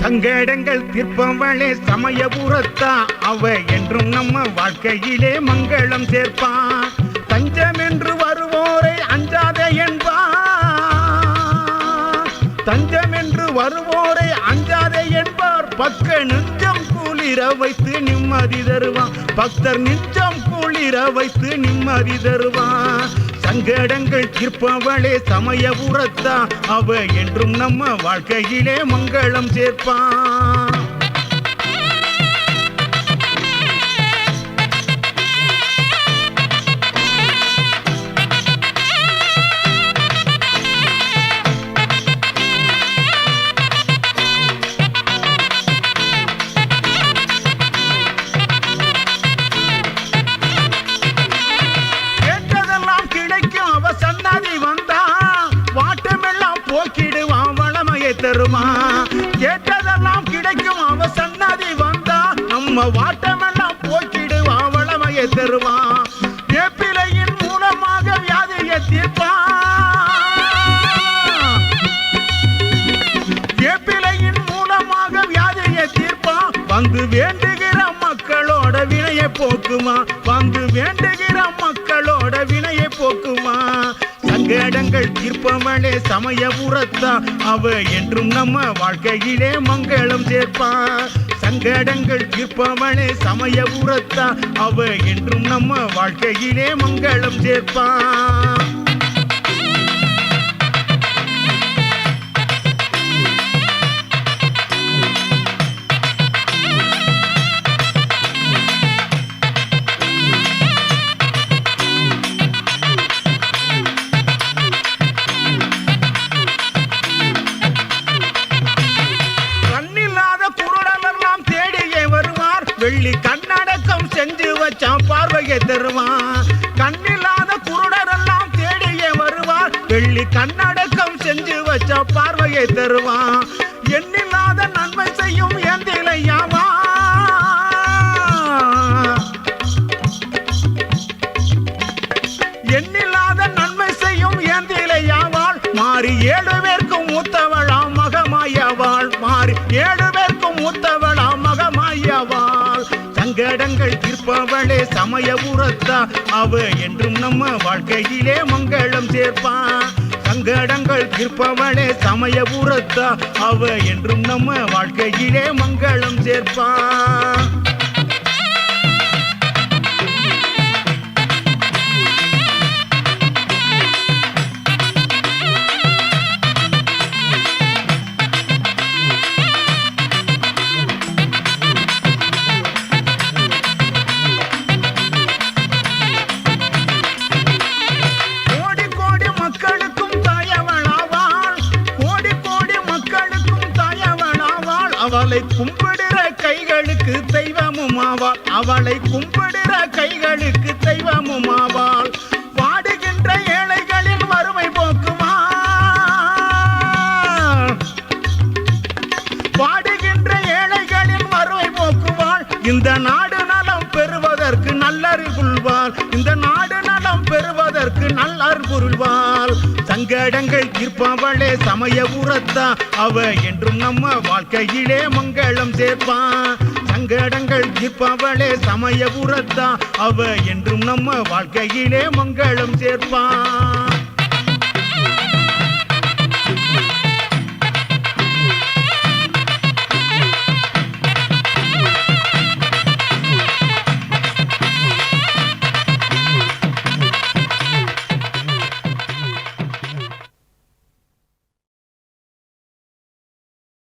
சங்கடங்கள் தீர்ப்பவளே சமயபுரத்தா அவ என்றும் நம்ம வாழ்க்கையிலே மங்களம் சேர்ப்பான் தஞ்சம் என்று வருவோரை அஞ்சாத என்பா. தஞ்சம் என்று வருவோரை அஞ்சாத என்பார். பக்க நெஞ்சம் குளிர வைத்து நிம்மதி தருவான். பக்தர் நெஞ்சம் குளிர வைத்து நிம்மதி தருவான். சங்கடங்கள் தீர்ப்பவளே சமய உரத்தா. அவ என்றும் நம்ம வாழ்க்கையிலே மங்களம் சேர்ப்பான். தருமா தருவான் கேட்டதெல்லாம் கிடைக்கும் அவ சன்னதி வந்தா நம்ம வாட்டமெல்லாம் போக்கிடுவான் வளமையை தருவான் வேப்பிலையின் மூலமாக வியாதியை தீர்ப்பான் வேப்பிலையின் மூலமாக வியாதியை தீர்ப்பான் வந்து வேண்டுகிற மக்களோட வினையை போக்குமா? வந்து வேண்டுகிற மக்களோட வினையை போக்குமா? சங்கடங்கள் தீர்ப்பவளே உரத்தான் அவ என்றும் நம்ம வாழ்க்கையிலே மங்களம் சேர்ப்பான் சங்கடங்கள் தீர்ப்பவளே உரத்தான் அவ என்றும் நம்ம வாழ்க்கையிலே மங்களம் சேர்ப்பான் வெள்ளி கண்ணடக்கம் செஞ்சு வச்சான் பார்வையை தருவான். கண்ணில்லாத குருடரெல்லாம் தேடியே வருவார். வெள்ளி கண்ணடக்கம் செஞ்சு வச்ச பார்வையை தருவான். எண்ணில்லாத நன்மை செய்யும் எந்திலையாவா எண்ணில்லாத நன்மை செய்யும் ஏந்திலையாவாள் மாறி ஏழு பேருக்கும் மூத்தவளாம் மகமாயவாள் மாறி ஏழு பேர் சங்கடங்கள் தீர்ப்பவளே உரத்தா. அவ என்றும் நம்ம வாழ்க்கையிலே மங்களம் சேர்ப்பான் சங்கடங்கள் தீர்ப்பவளே உரத்தா. அவ என்றும் நம்ம வாழ்க்கையிலே மங்களம் சேர்ப்பான் அவளை கும்பிடுற கைகளுக்கு தெய்வமும் ஆவாள். அவளை கும்பிடுற கைகளுக்கு தெய்வமும் ஆவாள். பாடுகின்ற ஏழைகளின் வறுமை போக்குமா பாடுகின்ற ஏழைகளின் வறுமை போக்குவாள். இந்த நாடு நலம் பெறுவதற்கு நல்லறிவுள்வாள் சங்கடங்கள் சமய உரத்தா. அவ என்றும் நம்ம வாழ்க்கையிலே மங்களம் சேர்ப்பான் சங்கடங்கள் சமய உரத்தா. அவ என்றும் நம்ம வாழ்க்கையிலே மங்களம் சேர்ப்பான்